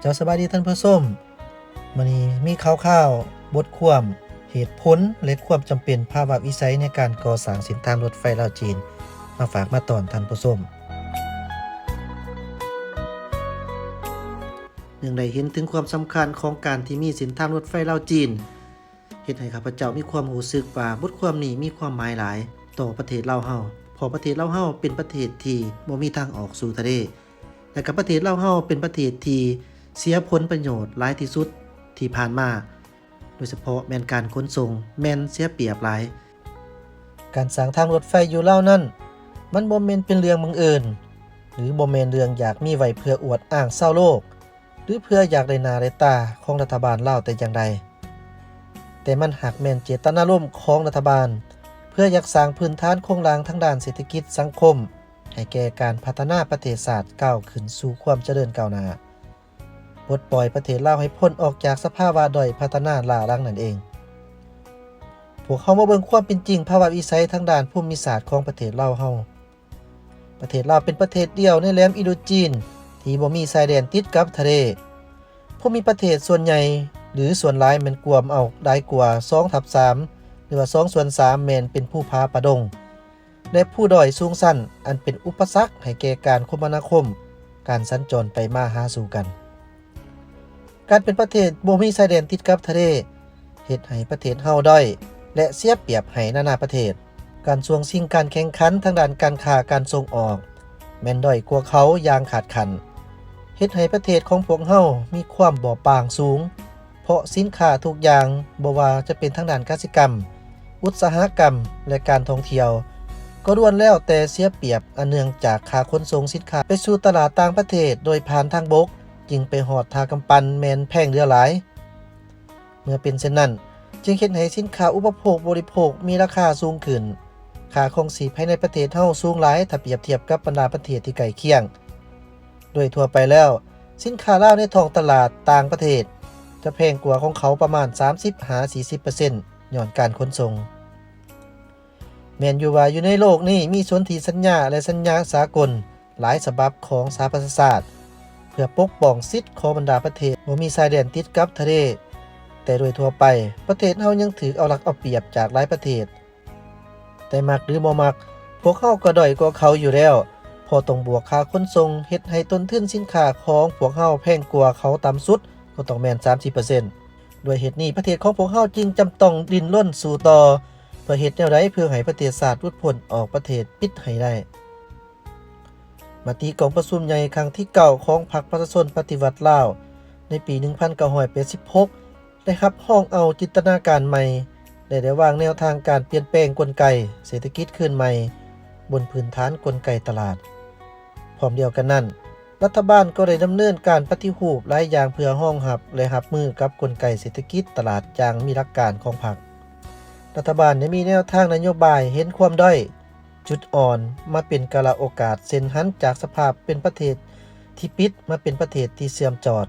เจ้าสบายดีท่านผู้ชมมื้อนี้มีข่าวๆบทความเหตุผลและความจำเป็นภาวะวิสัยในการก่อสร้างเส้นทางรถไฟลาวจีน มาฝากมาตอนท่านผู้ชมเนื่งได้เห็นถึงความสำคัญของการที่มีเส้นทางรถไฟลาวจีนเฮ็ดให้ข้าพเจ้ามีความรู้สึกว่าบทความนี้มีความหมายหลาย ต่อประเทศลาวเฮาพราะประเทศลาวเฮาเป็นประเทศที่บ่มีทางออกสู่ทะเลและกับประเทศลาวเฮาเป็นประเทศที่ เสียผลประโยชน์หลายที่สุดที่ผ่านมา โดยเฉพาะแมนการขนส่งแมนเสียเปรียบหลาย การสร้างทางรถไฟอยู่เล่านั้นมันบ่แม่นเป็นเรื่องบังเอิญหรือบ่แม่นเรื่องอยากมีไว้เพื่ออวดอ้างเศร้าโลก หรือเพื่ออยากได้นาได้ตาของรัฐบาลเล่าแต่อย่างใดแต่มันหักแม่นเจตนารมณ์ของรัฐบาล เพื่ออยากสร้างพื้นฐานโครงหลังทั้งด้านเศรษฐกิจสังคม ให้แก่การพัฒนาประเทศศาสตร์ก้าวขึ้นสู่ความเจริญก้าวหน้า ปลดปล่อยประเทศลาวให้พ้นออกจากสภาวะด้อยพัฒนาล่ารังนั่นเอง พวกเขามาเบิ่งความเป็นจริงภาวะวิสัยทางด้านภูมิศาสตร์ของประเทศลาวเฮาประเทศลาวเป็นประเทศเดียวในแหลมอินโดจีน ที่บ่มีชายแดนติดกับทะเลภูมิประเทศส่วนใหญ่หรือส่วนหลายแม่นกวมเอาได้กว่า2ทับ3หรือว่า2ส่วน3แม่นเป็นผู้พาประดง และผู้ด้อยสูงสั้นอันเป็นอุปสรรคให้แก่การคมนาคม การสัญจรไปมาหาสู่กัน การเป็นประเทศบ่มีชายแดนติดกับทะเลเฮ็ดให้ประเทศเฮาด้อยและเสียเปรียบให้นานาประเทศ การสวงชิงการแข่งขันทางด้านการค้าการส่งออก แม่นด้อยกว่าเขาอย่างขาดขันเฮ็ดให้ประเทศของพวกเฮามีความบ่ปางสูง เพราะสินค้าทุกอย่างบ่ว่าจะเป็นทางด้านกสิกรรม อุตสาหกรรมและการท่องเที่ยว ก็ล้วนแล้วแต่เสียเปรียบอันเนื่องจากค่าขนส่งสินค้าไปสู่ตลาดต่างประเทศโดยผ่านทางบก จึงไปหอดทากำปั้นแมนแพงเรือหลาย เมื่อเป็นเช่นนั้น จึงเฮ็ดให้สินค้าอุปโภคบริโภคมีราคาสูงขึ้นค่าครองชีภายในประเทศเฮาสูงหลายถ้าเปรียบเทียบกับบรรดาประเทศที่ใกล้เคียง โดยทั่วไปแล้ว สินค้าเหล้าในท้องตลาดต่างประเทศ จะแพงกว่าของเขาประมาณ 30-40%ย้อนการขนส่งแมนอยู่ว่าอยู่ในโลกนี้มีสนธิสัญญาและสัญญาสากล หลายฉบับของสหประชาชาติ เพื่อปกป้องสิทธิของบรรดาประเทศบ่มีชายแดนติดกับทะเล แต่โดยทั่วไปประเทศเฮายังถือเอารักเอาเปรียบจากหลายประเทศ แต่มักหรือบ่มัก พวกเขาก็ด้อยกว่าเขาอยู่แล้ว พอต้องบวกค่าขนส่งเฮ็ดให้ต้นทุนสินค้าของพวกเฮาแพงกว่าเขาต่ำสุดก็ต้องแม่น30%ด้วยเหตุนี้ประเทศของพวกเฮาจึงจำต้องดิ้นรนสู่ต่อเพื่อเฮ็ดแนวใดเพื่อให้ประเทศชาสติรุดพ้นออกประเทศปิดให้ได้ มติกองประชุมใหญ่ครั้งที่เก้าของพรรคประชาชนปฏิวัติลาว ในปี 1986 ได้รับห้องเอาจินตนาการใหม่และได้วางแนวทางการเปลี่ยนแปลงกลไก เศรษฐกิจขึ้นใหม่ บนพื้นฐานกลไกตลาด พร้อมเดียวกันนั้น รัฐบาลก็ได้ดำเนินการปฏิรูปหลายอย่างเพื่อห้องหับและหับมือกับกลไกเศรษฐกิจตลาดอย่างมีหลักการของพรรครัฐบาลได้มีแนวทางนโยบายเห็นความด้อย จุดอ่อนมาเป็นกาลโอกาสเส้นหันจากสภาพเป็นประเทศที่ปิดมาเป็นประเทศที่เสื่อมจอด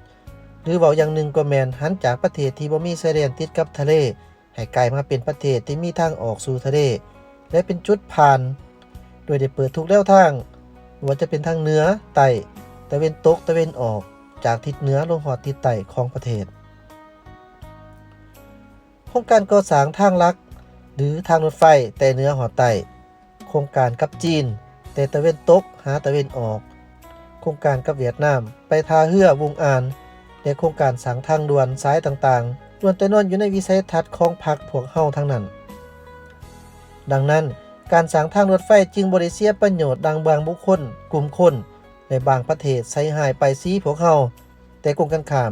หรือเว้าอย่างหนึ่งก็แมนหันจากประเทศที่บ่มีชายแดนติดกับทะเลให้กลายมาเป็นประเทศที่มีทางออกสู่ทะเล และเป็นจุดผ่าน โดยได้เปิดทุกแนวทางว่าจะเป็นทางเหนือใต้ตะเวนตกตะเวนออกจากทิศเหนือลงหอดทิศใต้ของประเทศโครงการก่อสร้างทางลัก หรือทางรถไฟแต่เหนือหอดใต้ โครงการกับจีน แต่ตะเวนตกหาตะเวนออก โครงการกับเวียดนาม ไปทาเฮือวงอานและโครงการสร้างทางด่วนสายต่างๆล้วนแต่นอนอยู่ในวิสัยทัศน์ของพรรคพวกเฮาทั้งนั้น ดังนั้นการสร้างทางรถไฟจึงบริเสียประโยชน์ดังบางบุคคล กลุ่มคน ในบางประเทศใช้หายไปซีพวกเฮาแต่กงกันขาม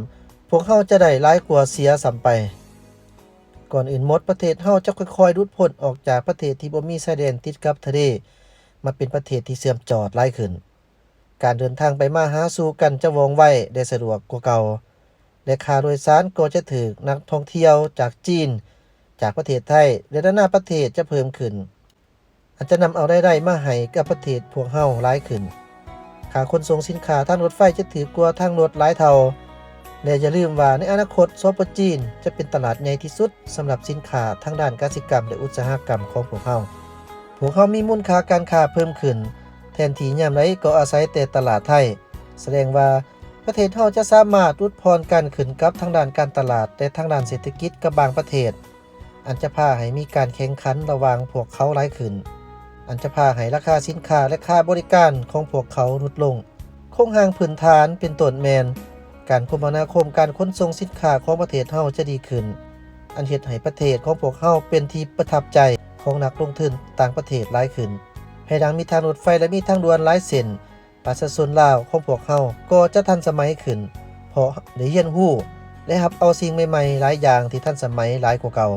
พวกเฮาจะได้ร้ายกว่าเสียสัมไป ก่อนอื่นหมดประเทศเฮาจะค่อยๆรุดพ้นออกจากประเทศที่บ่มีชายแดนติดกับทะเลมาเป็นประเทศที่เสื่อมจอดหลายขึ้น การเดินทางไปมาหาสู่กันจะว่องไวได้สะดวกกว่าเก่าและค่าโดยสารก็จะถูกนักท่องเที่ยวจากจีน จากประเทศไทยและนานาประเทศจะเพิ่มขึ้น อาจจะนำเอาได้ได้มาให้กับประเทศพวกเฮาหลายขึ้นค่าขนส่งสินค้าทางรถไฟจะถือกว่าทางรถหลายเท่า และอย่าลืมว่าในอนาคตซอปจีน จะเป็นตลาดใหญ่ที่สุดสำหรับสินค้าทางด้านกสิกรรม และอุตสาหกรรมของพวกเขาพวกเขามีมูลค่าการค้าเพิ่มขึ้น แทนที่ยามไรก็อาศัยแต่ตลาดไทย แสดงว่าประเทศเฮาจะสามารถลดพรการขึ้นกับทางด้านการตลาดและทางด้านเศรษฐกิจกับบางประเทศ อันจะพาให้มีการแข่งขันระหว่างพวกเขาหลายขึ้น อันจะพาให้ราคาสินค้าและค่าบริการของพวกเขาลดลงโครงห่างพื้นฐานเป็นต้นแมน การคมนาคมการขนส่งสินค้าของประเทศเฮาจะดีขึ้น อันเฮ็ดให้ประเทศของพวกเฮาเป็นที่ประทับใจของนักลงทุนต่างประเทศหลายขึ้นภายหลังมีทางรถไฟและมีทางด่วนหลายเส้นประชาชนลาวของพวกเฮาก็จะทันสมัยขึ้น เพราะได้เรียนรู้และรับเอาสิ่งใหม่ๆ หลายอย่างที่ทันสมัยหลายกว่าเก่า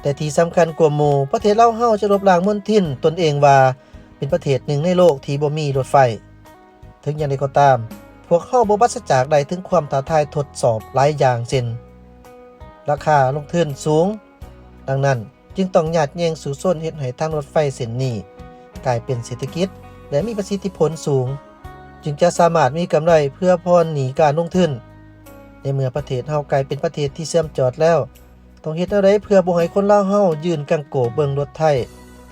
แต่ที่สำคัญกว่าหมู่ประเทศเล่าเฮาจะลบล้างมลทินตนเองว่า เป็นประเทศหนึ่งในโลกที่บ่มีรถไฟ ถึงอย่างไรก็ตาม พวกเข้าบ่บัสจากใดถึงความท้าทายทดสอบหลายอย่างเช่นราคาลงทุนสูง ดังนั้นจึงต้องหยาดแยงสู่ส้นเฮ็ดให้ทางรถไฟเส้นนี้กลายเป็นเศรษฐกิจ และมีประสิทธิผลสูง จึงจะสามารถมีกำไรเพื่อพรหนีการลงทุนในเมื่อประเทศเฮากลายเป็นประเทศที่เสื่อมจอดแล้ว ต้องเฮ็ดอะไรเพื่อบ่ให้คนลาวเฮายืนกังโกเบิงรถไทย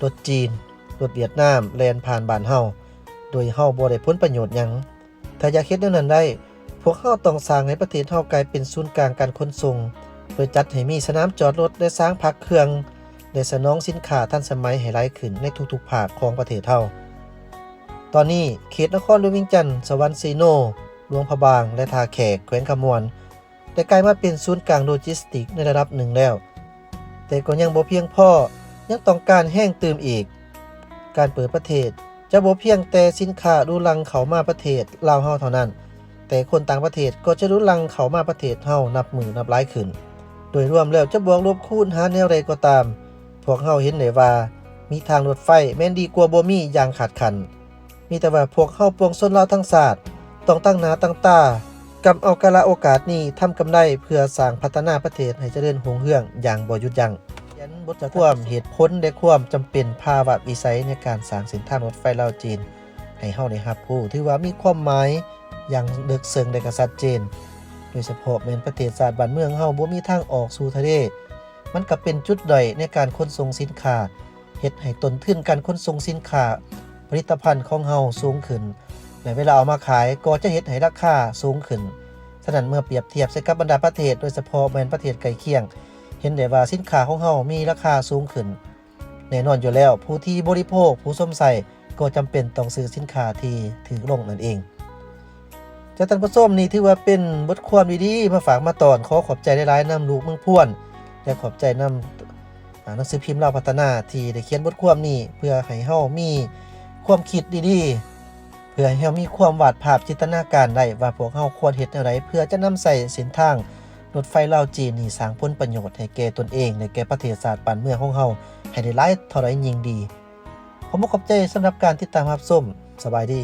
รถจีน รถเวียดนามแลนผ่านบ้านเฮาโดยเฮาบ่ได้ผลประโยชน์หยัง ถ้าอยากเฮ็ดแนวนั้นได้ พวกเฮาต้องสร้างให้ประเทศเฮากลายเป็นศูนย์กลางการขนส่ง โดยจัดให้มีสนามจอดรถและสร้างพักเครื่องและสนองสินค้าทันสมัยให้หลายขึ้นในทุกๆภาคของประเทศเฮาตอนนี้เขตนครหลวงวียงจันทน์สวรรค์ซีโนหลวงพะบาง และทาแขกแขวงขมวนได้กลายมาเป็นศูนย์กลางโลจิสติกในระดับหนึ่งแล้ว แต่ก็ยังบ่เพียงพอยังต้องการแห้งเติมอีก การเปิดประเทศ จะบ่เพียงแต่สินค้ารุลังเขามาประเทศลาวเฮาเท่านั้น แต่คนต่างประเทศก็จะรุลังเขามาประเทศเฮานับมือนับหลายขึ้น โดยรวมแล้วจะบวกลบคูณหารแนวใดก็ตาม พวกเฮาเห็นได้ว่ามีทางรถไฟแม่นดีกว่าบ่มีอย่างขาดขัน มีแต่ว่าพวกเฮาปวงชนลาวทั้งศาสตร์ต้องตั้งหน้าตั้งตากำเอากาลโอกาสนี้ทำกำไรเพื่อสร้างพัฒนาประเทศให้เจริญรุ่งเรืองอย่างบ่หยุดยัง้ง ยันบทความเหตุผลและความจำเป็นภาวะวิสัยในการสร้างส้นทารถไฟลาวจีน ให้เฮาได้รับรู้ถือว่ามีความหมายอย่างลึกซึ้งและก็ชัดเจน โดยเฉพาะแม่นประเทศชาติบ้านเมืองเฮาบ่มีทางออกสู่ทะเลมันก็เป็นจุดด้อยในการขนส่งสินค้าเฮ็ดให้ต้นทุนการขนส่งสินค้าผลิตภัณฑ์ของเฮาสูงขึ้นและเวลาเอามาขายก็จะเฮ็ดให้ราคาสูงขึ้น ฉะนั้นเมื่อเปรียบเทียบใส่กับบรรดาประเทศโดยเฉพาะแม่นประเทศใกล้เคียง เห็นได้ว่าสินค้าของเฮามีราคาสูงขึ้นแน่นอนอยู่แล้ว ผู้ที่บริโภคผู้สมใส่ก็จำเป็นต้องซื้อสินค้าที่ถือลงนั่นเองจากท่านผู้ชมนี่ถือว่าเป็นบทความดีๆมาฝากมาตอนขอขอบใจหลายๆนำลูกเมืองพ่วนและขอบใจนำอ่าหนังสือพิมพ์ลาวพัฒนาที่ได้เขียนบทความนี้เพื่อให้เฮามีความคิดดีๆ เพื่อให้เฮามีความวาดภาพจินตนาการได้ว่าพวกเฮาควรเฮ็ดอะไรเพื่อจะนำใส่ส้นทาง รถไฟลาวจีนนี่สร้างผลประโยชน์ให้แก่ตนเองและแก่ประเทศชาติบ้านเมืองของเฮาให้ได้หลายเท่ายยิ่งดี ผมขอบใจสำหรับการติดตามรับชมสบายดี